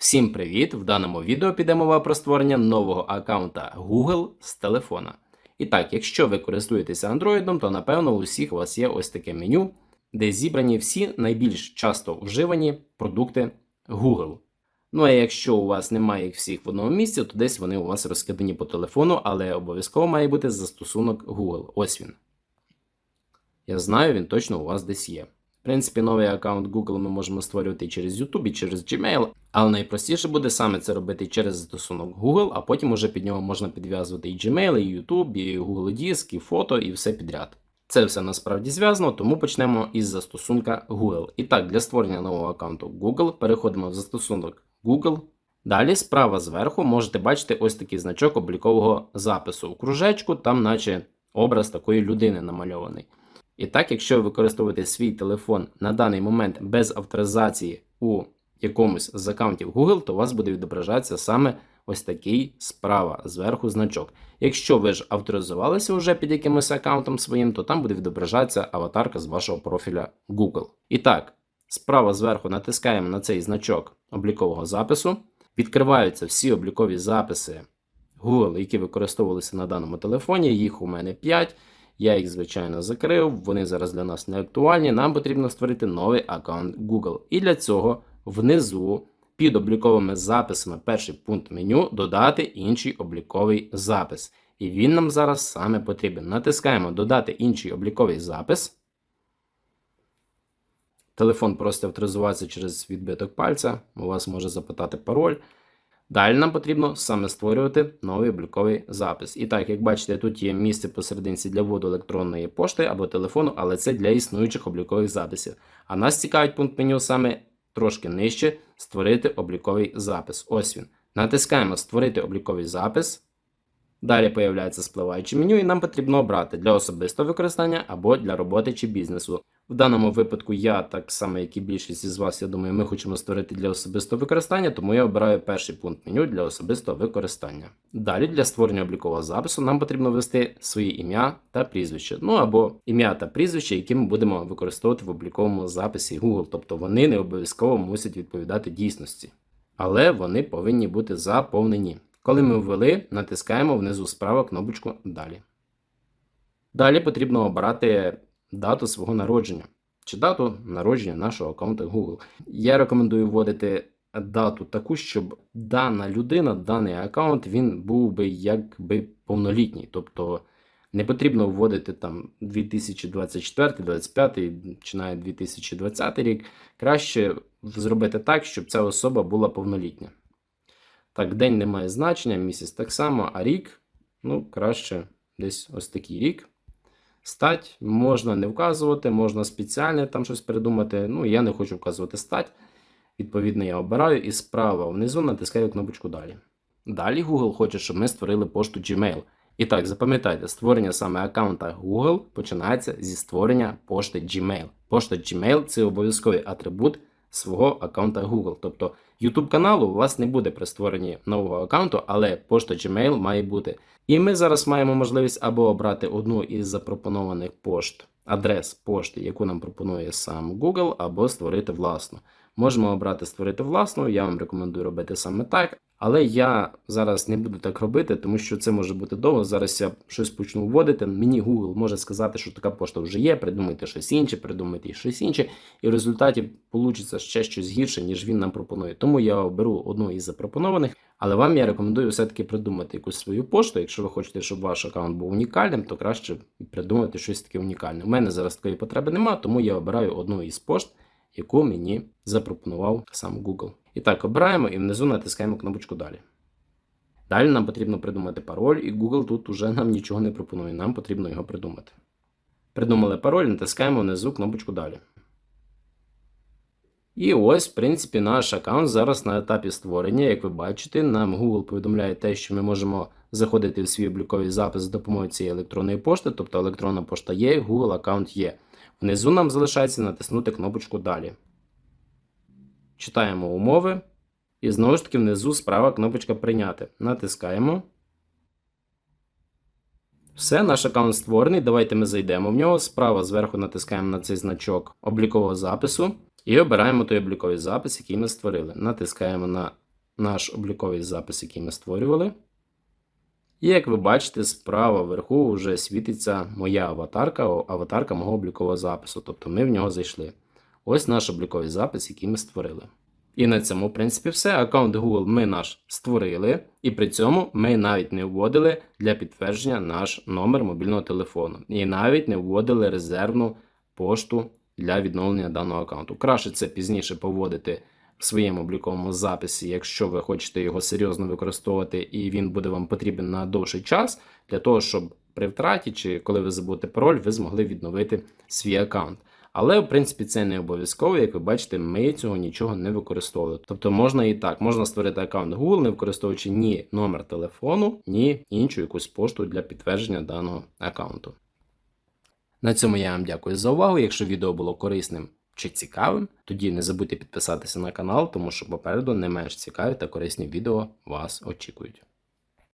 Всім привіт! В даному відео піде мова про створення нового аккаунта Google з телефона. І так, якщо ви користуєтеся Android, то напевно у всіх у вас є ось таке меню, де зібрані всі найбільш часто вживані продукти Google. Ну а якщо у вас немає їх всіх в одному місці, то десь вони у вас розкидані по телефону, але обов'язково має бути застосунок Google. Ось він. Я знаю, він точно у вас десь є. В принципі, новий аккаунт Google ми можемо створювати через YouTube, і через Gmail, але найпростіше буде саме це робити через застосунок Google, а потім уже під нього можна підв'язувати і Gmail, і YouTube, і Google Диск, і фото, і все підряд. Це все насправді зв'язано, тому почнемо із застосунка Google. І так, для створення нового аккаунту Google переходимо в застосунок Google. Далі справа зверху можете бачити ось такий значок облікового запису у кружечку, там наче образ такої людини намальований. І так, якщо ви використовуєте свій телефон на даний момент без авторизації у якомусь з аккаунтів Google, то у вас буде відображатися саме ось такий справа зверху значок. Якщо ви ж авторизувалися вже під якимось аккаунтом своїм, то там буде відображатися аватарка з вашого профіля Google. І так, справа зверху натискаємо на цей значок облікового запису. Відкриваються всі облікові записи Google, які використовувалися на даному телефоні. Їх у мене 5. Я їх, звичайно, закрив, вони зараз для нас не актуальні. Нам потрібно створити новий аккаунт Google. І для цього внизу під обліковими записами перший пункт меню додати інший обліковий запис. І він нам зараз саме потрібен. Натискаємо Додати інший обліковий запис. Телефон просто авторизуватися через відбиток пальця. У вас може запитати пароль. Далі нам потрібно саме створювати новий обліковий запис. І так, як бачите, тут є місце посерединці для вводу електронної пошти або телефону, але це для існуючих облікових записів. А нас цікавить пункт меню саме трошки нижче створити обліковий запис. Ось він. Натискаємо Створити обліковий запис. Далі появляється спливаюче меню, і нам потрібно обрати для особистого використання або для роботи чи бізнесу. В даному випадку я, так само, як і більшість із вас, я думаю, ми хочемо створити для особистого використання, тому я обираю перший пункт меню для особистого використання. Далі для створення облікового запису нам потрібно ввести своє ім'я та прізвище. Ну або ім'я та прізвище, які ми будемо використовувати в обліковому записі Google, тобто вони не обов'язково мусять відповідати дійсності. Але вони повинні бути заповнені. Коли ми ввели, натискаємо внизу справа кнопочку Далі. Далі потрібно обрати дату свого народження чи дату народження нашого аккаунту Google. Я рекомендую вводити дату таку, щоб дана людина, даний аккаунт, він був би якби повнолітній. Тобто не потрібно вводити там 2024, 2025 чи навіть 2020 рік. Краще зробити так, щоб ця особа була повнолітня. Так, день не має значення, місяць так само, а рік, ну, краще десь ось такий рік. Стать можна не вказувати, можна спеціально там щось придумати. Ну, я не хочу вказувати стать. Відповідно, я обираю і справа внизу натискаю кнопочку Далі. Далі Google хоче, щоб ми створили пошту Gmail. І так, запам'ятайте, створення саме аккаунта Google починається зі створення пошти Gmail. Пошта Gmail це обов'язковий атрибут свого аккаунта Google. Тобто YouTube каналу у вас не буде при створенні нового аккаунту, але пошта Gmail має бути. І ми зараз маємо можливість або обрати одну із запропонованих пошт, адрес пошти, яку нам пропонує сам Google, або створити власну. Можемо обрати створити власну, я вам рекомендую робити саме так. Але я зараз не буду так робити, тому що це може бути довго. Зараз я щось почну вводити. Мені Google може сказати, що така пошта вже є, придумайте щось інше, придумайте щось інше, і в результаті вийде ще щось гірше, ніж він нам пропонує. Тому я оберу одну із запропонованих, але вам я рекомендую все-таки придумати якусь свою пошту. Якщо ви хочете, щоб ваш аккаунт був унікальним, то краще придумати щось таке унікальне. У мене зараз такої потреби немає, тому я обираю одну із пошт, яку мені запропонував сам Google. І так, обираємо і внизу натискаємо кнопочку Далі. Далі нам потрібно придумати пароль, і Google тут уже нам нічого не пропонує, нам потрібно його придумати. Придумали пароль, натискаємо внизу кнопочку Далі. І ось, в принципі, наш аккаунт зараз на етапі створення. Як ви бачите, нам Google повідомляє те, що ми можемо заходити в свій обліковий запис з допомогою цієї електронної пошти, тобто електронна пошта є, Google аккаунт є. Внизу нам залишається натиснути кнопочку Далі. Читаємо умови. І знову ж таки внизу справа кнопочка Прийняти. Натискаємо. Все, наш аккаунт створений. Давайте ми зайдемо в нього. Справа зверху натискаємо на цей значок облікового запису і обираємо той обліковий запис, який ми створили. Натискаємо на наш обліковий запис, який ми створювали. І як ви бачите, справа вверху вже світиться моя аватарка, аватарка мого облікового запису. Тобто ми в нього зайшли. Ось наш обліковий запис, який ми створили. І на цьому, в принципі, все. Аккаунт Google ми наш створили, і при цьому ми навіть не вводили для підтвердження наш номер мобільного телефону. І навіть не вводили резервну пошту для відновлення даного аккаунту. Краще це пізніше поводити в своєму обліковому записі, якщо ви хочете його серйозно використовувати, і він буде вам потрібен на довший час, для того, щоб при втраті чи коли ви забудете пароль, ви змогли відновити свій аккаунт. Але в принципі це не обов'язково, як ви бачите, ми цього нічого не використовували. Тобто можна і так, можна створити аккаунт Google, не використовуючи ні номер телефону, ні іншу якусь пошту для підтвердження даного аккаунту. На цьому я вам дякую за увагу. Якщо відео було корисним чи цікавим, тоді не забудьте підписатися на канал, тому що попереду не менш цікаві та корисні відео вас очікують.